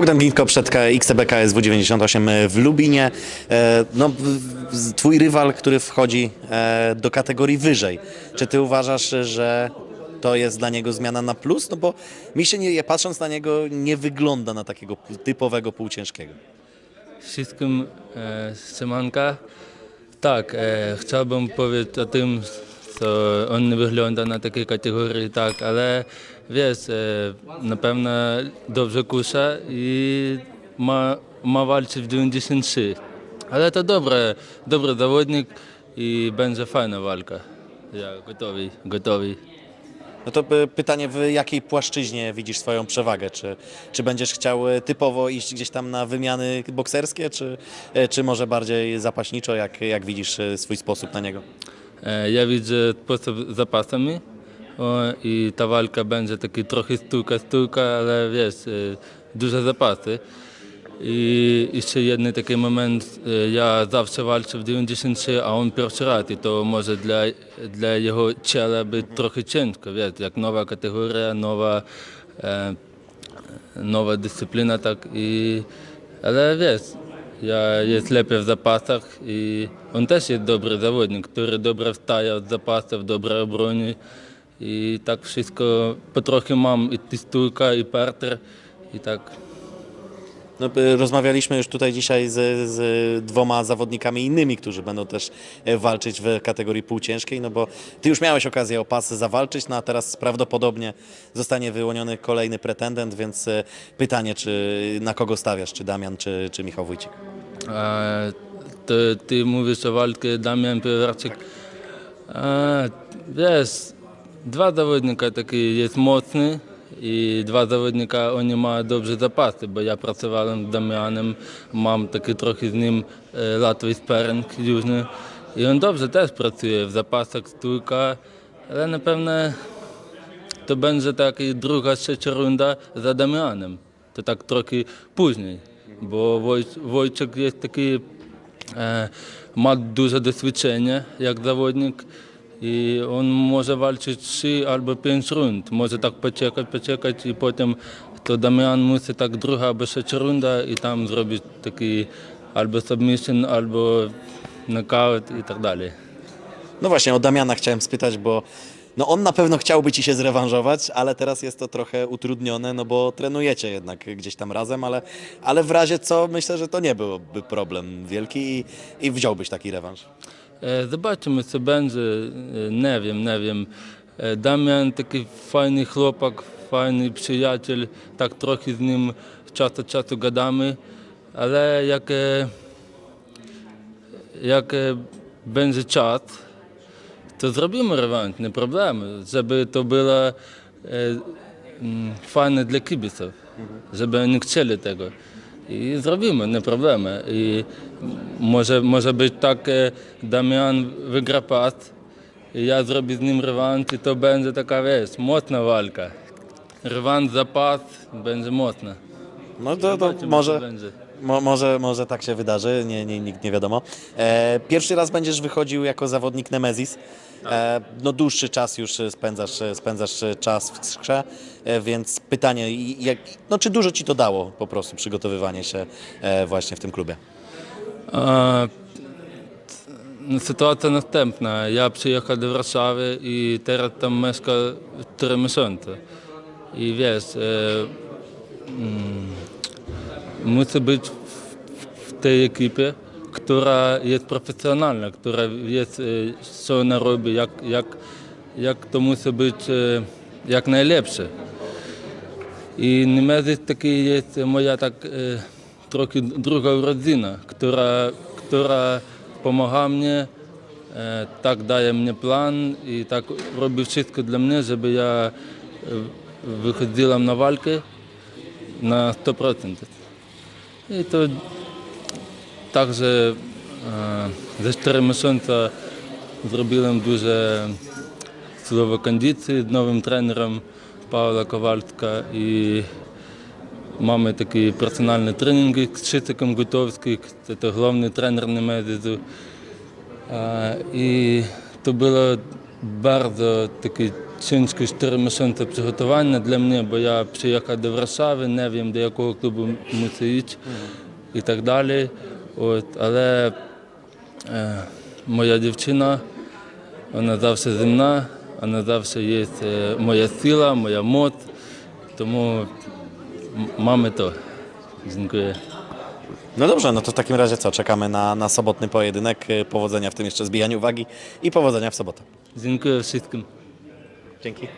Bogdan Glinko przed XTB KSW 98 w Lubinie. E, No, twój rywal, który wchodzi e, do kategorii wyżej. Czy ty uważasz, że to jest dla niego zmiana na plus? No bo mi się nie, patrząc na niego nie wygląda na takiego typowego półciężkiego. Wszystkim e, siemanka. Tak, e, chciałbym powiedzieć o tym, on wygląda na takiej kategorii, tak, ale wiesz, e, na pewno dobrze kusza i ma, walczyć w 93. Ale to dobre, dobry zawodnik i będzie fajna walka. Ja gotowy, gotowy. No to pytanie, w jakiej płaszczyźnie widzisz swoją przewagę? Czy, czy będziesz chciał e, typowo iść gdzieś tam na wymiany bokserskie, czy, e, czy może bardziej zapaśniczo? Jak, jak widzisz swój sposób na niego? Е, я віджу спосіб е, запасами. І та валька буде такий трохи стука, стука, але віж, е, дуже запаси. І, і ще один такий момент, я завжди вальчив 96, а він перший раз, і то може для для його чела бути трохи ченко, віж, як нова категорія, нова е, нова дисципліна. так і Але віж, я є сліпий в запасах, і він теж є добрий заводник, який добре встає від запасів, добре оборонює. І так все потрохи мам і тістуйка, і партер, і так. No, y, rozmawialiśmy już tutaj dzisiaj z, z dwoma zawodnikami innymi, którzy będą też e, walczyć w kategorii półciężkiej, no bo ty już miałeś okazję o pas zawalczyć, no a teraz prawdopodobnie zostanie wyłoniony kolejny pretendent, więc e, pytanie, czy na kogo stawiasz, czy Damian, czy, czy Michał Wójcik? A, to ty mówisz o walce Damian Piewarczyk. A, wiesz, dwa zawodnika taki jest mocny і два заводника вони мають добрі запаси, бо я працював з Дам'яном, мав такий трохи з ним е, латвий сперинг южний. І він добре теж працює в запасах стуйка, але напевне то буде так і друга ще черунда за Дам'яном. То так трохи пізній, бо Войчик є такий, е, мав дуже досвідчення як заводник. I on może walczyć trzy albo pięć rund. Może tak poczekać, poczekać i potem to Damian musi tak druga albo trzecia runda i tam zrobić taki albo submission, albo knockout i tak dalej. No właśnie, o Damiana chciałem spytać, bo no on na pewno chciałby ci się zrewanżować, ale teraz jest to trochę utrudnione, no bo trenujecie jednak gdzieś tam razem, ale, ale w razie co myślę, że to nie byłby problem wielki i, i wziąłbyś taki rewanż. E. E, wiem. E, Damian taki fajny chłopak, fajny przyjaciel, tak trochę z nim czas od czasu gadamy, ale jak, e, jak e, będzie czas, to zrobimy rewanż, nie problem, żeby to było e, mm, fajne dla kibiców, żeby oni chcieli tego. I zrobimy, nie problemy. I może, może być tak, e, Damian wygra pas, i ja zrobię z nim rewanż i to będzie taka, wiesz, mocna walka. Rewanż za pas będzie mocna. No to, to może. Mo, może, może tak się wydarzy, nie, nie, nikt nie wiadomo. E, pierwszy raz będziesz wychodził jako zawodnik Nemezis. E, no dłuższy czas już spędzasz, spędzasz czas w skrze, e, więc pytanie, jak, no czy dużo ci to dało po prostu przygotowywanie się e, właśnie w tym klubie? No, sytuacja następna. Ja przyjechał do Warszawy i teraz tam mieszkam 4 miesiące. I wiesz, e, mm, Мусить бути в тій екіпі, яка є profesjonalna, która wie, co ona robi, jak, як jak to musi być jak najlepsze. І Немезис такий є моя так е, трохи друга родина, яка яка допомагає мені, е, так дає мені план і так робить все для мене, щоб я е, виходила на вальки на 100%. І Это также е, за 4 місяці зробили дуже чудові кондиції з новим тренером Павла Ковальтка. І мами такі персональні тренінги з Читиком Гутовським, це головний тренер Немедиду. І це було дуже таке takie ciężkie 4 miesiące przygotowania dla mnie, bo ja przyjechałem do Warszawy, nie wiem do jakiego klubu muszę iść i tak dalej. От, але е, моя дівчина, вона завжди зі мною, вона завжди є е, моя сила, моя моc, тому м- mamy to. Dziękuję. No dobrze, no to w takim razie co? Czekamy na, na sobotny pojedynek. E, Powodzenia w tym jeszcze zbijaniu wagi i powodzenia w sobotę. Dziękuję wszystkim. Dzięki.